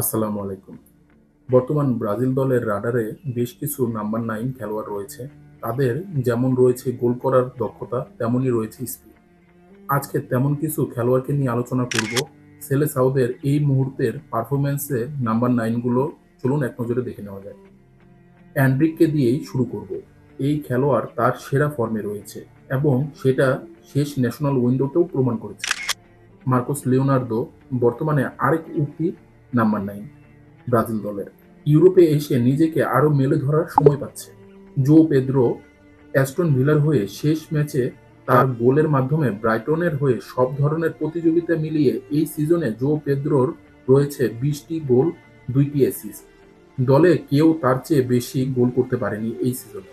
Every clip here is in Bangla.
আসসালামু আলাইকুম। বর্তমান ব্রাজিল দলের রাডারে বেশ কিছু নাম্বার নাইন খেলোয়াড় রয়েছে। তাদের যেমন রয়েছে গোল করার দক্ষতা, তেমনই রয়েছে স্পিড। আজকে তেমন কিছু খেলোয়াড়কে নিয়ে আলোচনা করব। সেলে সাউদের এই মুহূর্তের পারফরমেন্সে নাম্বার নাইনগুলো চলুন এক নজরে দেখে নেওয়া যায় অ্যান্ড্রিককে দিয়েই শুরু করব। এই খেলোয়াড় তার সেরা ফর্মে রয়েছে এবং সেটা শেষ ন্যাশনাল উইন্ডোতেও প্রমাণ করেছে। মার্কোস লিওনার্দো বর্তমানে আরেক উক্তি নাম্বার নাইন, ব্রাজিল দলের। ইউরোপে এসে নিজেকে আরও মেলে ধরার সময় পাচ্ছে। জো পেদ্রো, অ্যাস্টন ভিলার হয়ে শেষ ম্যাচে তার গোলের মাধ্যমে ব্রাইটনের হয়ে সব ধরনের প্রতিযোগিতা মিলিয়ে এই সিজনে জো পেদ্রোর রয়েছে বিশটি গোল, দুইটি অ্যাসিস্ট দলে কেউ তার চেয়ে বেশি গোল করতে পারেনি এই সিজনে।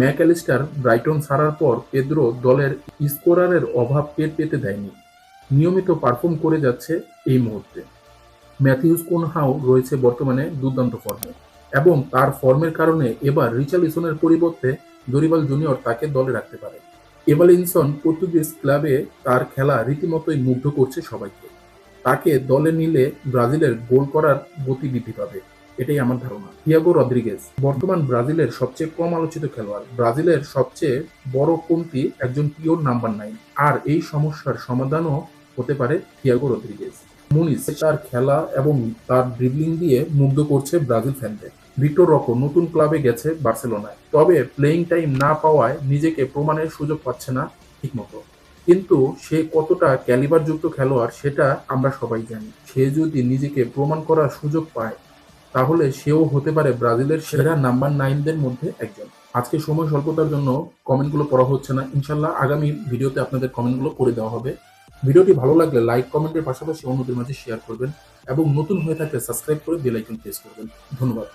ম্যাকঅ্যালিস্টার ব্রাইটন ছাড়ার পর পেদ্রো দলের স্কোরারের অভাব টের পেতে দেয়নি। নিয়মিত পারফর্ম করে যাচ্ছে এই মুহূর্তে। ম্যাথিউস কোনহাও রয়েছে বর্তমানে দুর্দান্ত ফর্মে এবং তার ফর্মের কারণে এবার রিচার্লিসনের পরিবর্তে দরিবাল জুনিয়র তাকে দলে রাখতে পারে। এভালিনসন পর্তুগিজ ক্লাবে তার খেলা রীতিমতোই মুগ্ধ করছে সবাইকে। তাকে দলে নিলে ব্রাজিলের গোল করার গতি বৃদ্ধি পাবে, এটাই আমার ধারণা। থিয়াগো রদ্রিগেজ বর্তমান ব্রাজিলের সবচেয়ে কম আলোচিত খেলোয়াড়। ব্রাজিলের সবচেয়ে বড় কমতি একজন পিওর নাম্বার নাইন আর এই সমস্যার সমাধানও হতে পারে থিয়াগো রদ্রিগেজ মুনিস তার খেলা এবং তার ড্রিবলিং দিয়ে মুগ্ধ করছে ব্রাজিল ফ্যানদের ভিক্টর রকো নতুন ক্লাবে গেছে বার্সেলোনায়, তবে প্লেইং টাইম না পাওয়ায় নিজেকে প্রমাণের সুযোগ পাচ্ছে না ঠিকমতো। কিন্তু সে কতটা ক্যালিবারযুক্ত খেলোয়াড় সেটা আমরা সবাই জানি। সে যদি নিজেকে প্রমাণ করার সুযোগ পায়, তাহলে সেও হতে পারে ব্রাজিলের সেরা নাম্বার নাইনদের মধ্যে একজন। আজকে সময় স্বল্পতার জন্য কমেন্টগুলো পড়া হচ্ছে না। ইনশাল্লাহ আগামী ভিডিওতে আপনাদের কমেন্টগুলো করে দেওয়া হবে। ভিডিওটি ভালো লাগলে লাইক কমেন্টের পাশাপাশি অন্যদের মাঝে শেয়ার করবেন এবং নতুন হয়ে থাকলে সাবস্ক্রাইব করে বেল আইকন প্রেস করবেন। ধন্যবাদ।